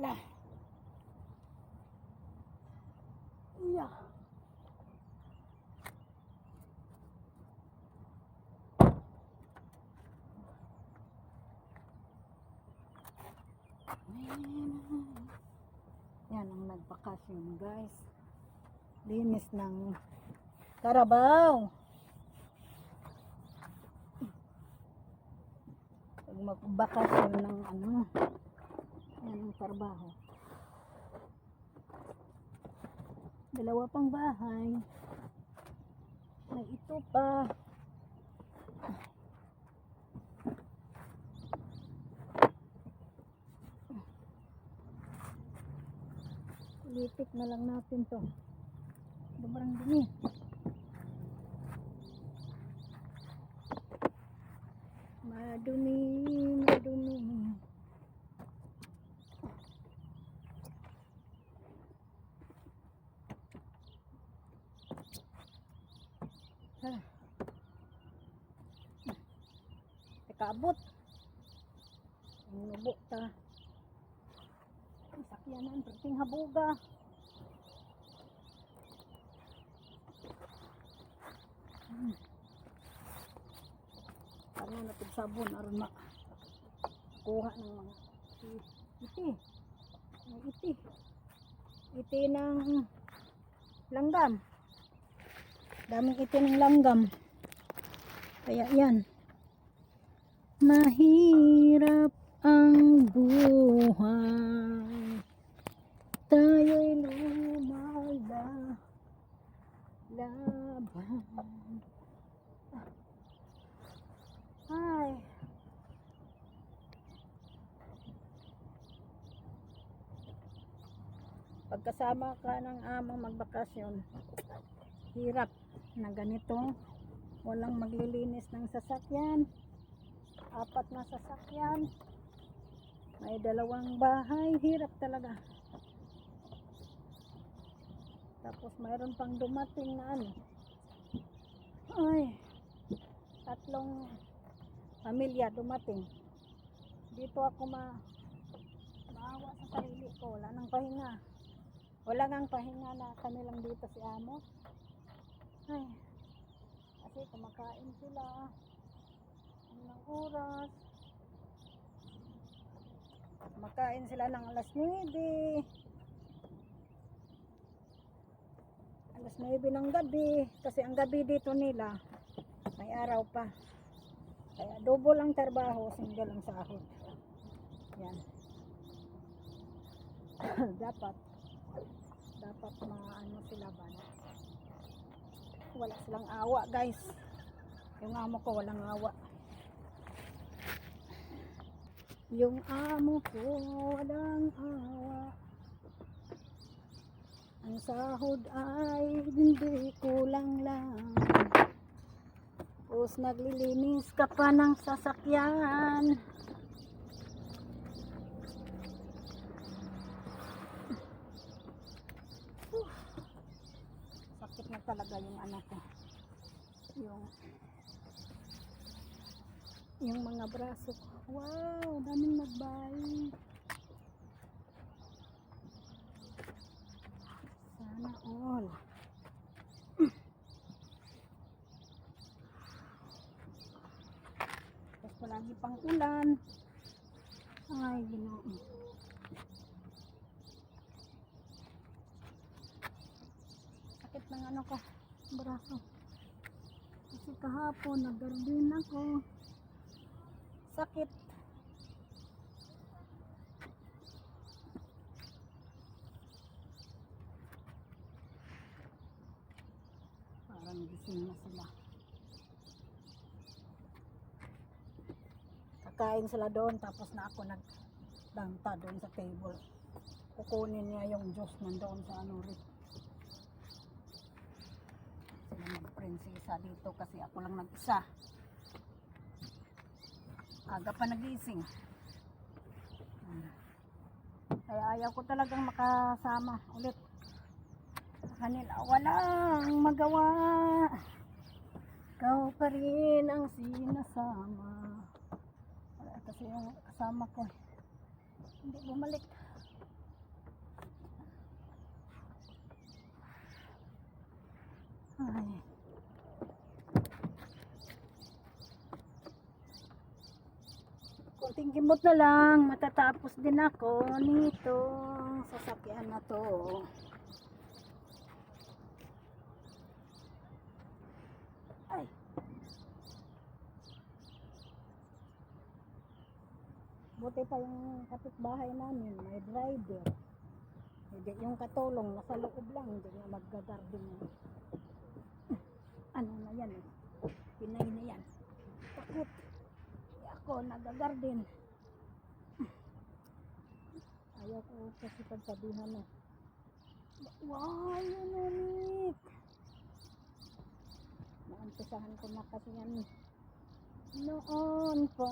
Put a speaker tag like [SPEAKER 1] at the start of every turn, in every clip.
[SPEAKER 1] Yala. Yeah. Yan ang nagbakasyon guys. Linis ng Carabao. Pag magbakasyon ng ano, yan ang trabaho. Dalawa pang bahay. May ito pa. Litik na lang natin to. Sobrang dumi. Madumi. Ah. Nakaabot. Ang nubo ta. Ang sakyanan, perting habuga. Hmm. Ano na sabon aron ma kuha ng mga iti. Iti. Iti ng langgam. Daming iti ng langgam. Kaya yan. Mahirap ang buhay. Tayo'y lumala. Laban. Ay. Pagkasama ka ng amang magbakasyon, hirap na ganito. Walang maglilinis ng sasakyan. Apat na sasakyan. May dalawang bahay. Hirap talaga. Tapos mayroon pang dumating na ano. Ay. Tatlong pamilya dumating. Dito ako ma maawa sa sarili ko. Wala nang pahinga. Wala nang pahinga na kami lang dito si Amo. Ay. Kasi kumakain sila. Ng oras. Kumakain sila ng alas 9. Alas 9 ng gabi. Kasi ang gabi dito nila, may araw pa. Kaya double ang trabaho, single ang sahod. Yan. dapat dapat maano sila ba na wala silang awa guys. Yung amo ko walang awa. Yung amo ko walang awa. Ang sahod ay hindi kulang lang. Tapos naglilinis ka pa ng sasakyan sakit na talaga yung anak ko. Yung yung mga braso ko. Wow daming nagbayi sana all tapos palagi pang ulan ay ginoo sakit ng ano ko braso kasi kahapon nagardin ako. Sakit. Parang gising na sila. Kakain sila doon tapos na ako nagdanta doon sa table. Kukunin niya yung juice nandoon sa ano rin sila magprinsesa dito kasi ako lang nag-isa. Aga pa nagising. Kaya ayaw ko talagang makasama ulit. Kanila walang magawa. Ikaw pa rin ang sinasama. Kasi yung kasama ko eh. hindi bumalik Kunting kimot na lang, matatapos din ako nito sasakyan na to. Ay. Buti pa yung kapitbahay namin, may driver. Hindi yung katulong, nasa loob lang, hindi nga maggagarden. Ano na yan eh. Pinay na yan. Takot. Eh, ako, nagagarden. Ayaw ko kasi pagsabihan na. Wow, yun ulit. Naumpisahan ko na kasi yan. Noon pa.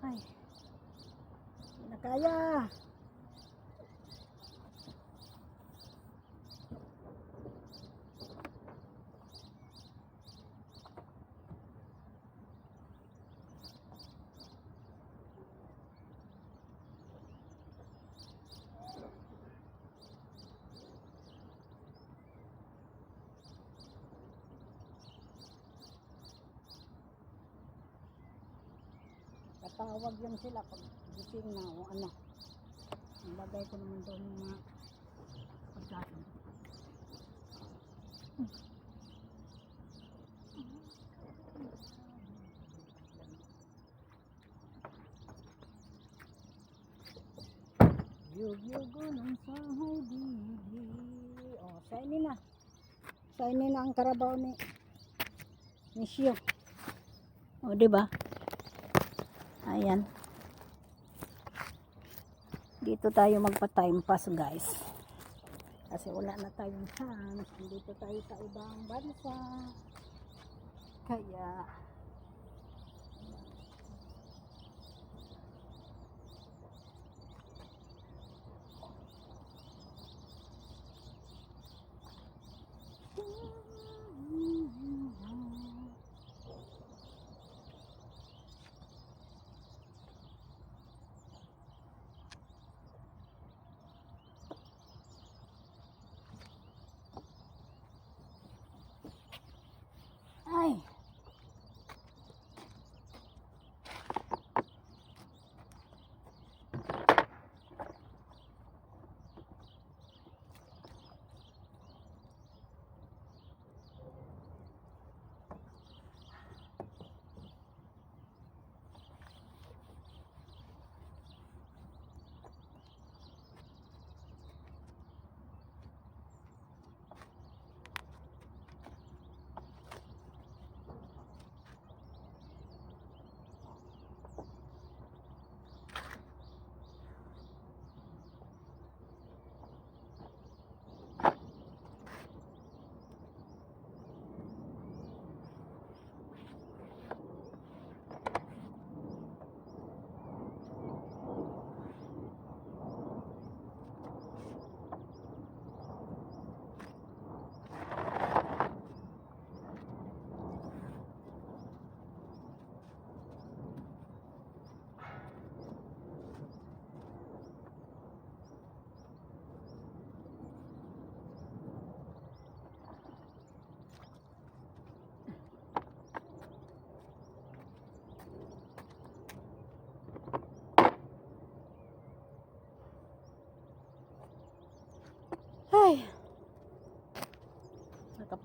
[SPEAKER 1] Ay. Hindi na kaya. Tatawag yan sila pag gising na o ano. Ilagay ko naman doon yung mga pagkain. Yugyugo ng sahay bibi. Oh, shiny na. Shiny na ang karabaw ni ni Shio. Oh, di ba? Ayan. Dito tayo magpa-time pass, guys. Kasi wala na tayong chance. Dito tayo sa ibang bansa. Kaya,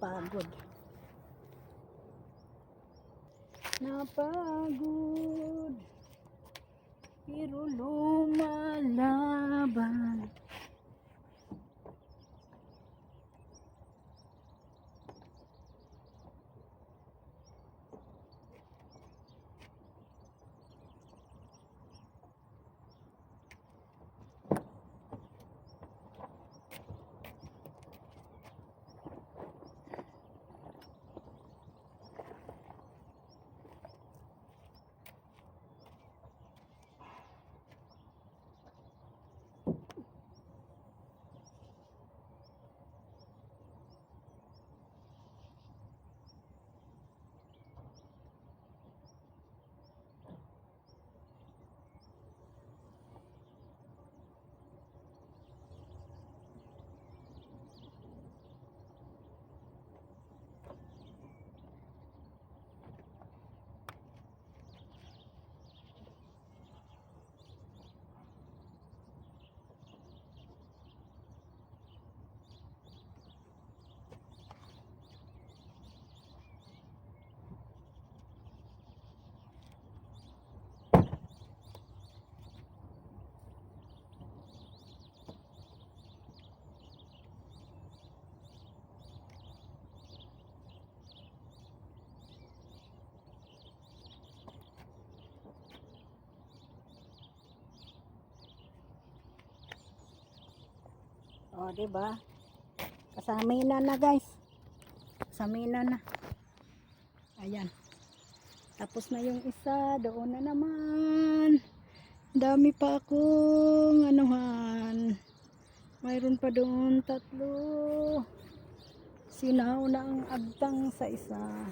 [SPEAKER 1] nakapagod. Napagod, O, di ba? Kasaminan na, guys. Kasaminan na. Ayan. Tapos na yung isa. Doon na naman. Dami pa akong anuhan. Mayroon pa doon tatlo. Sinaw na ang agtang sa isa.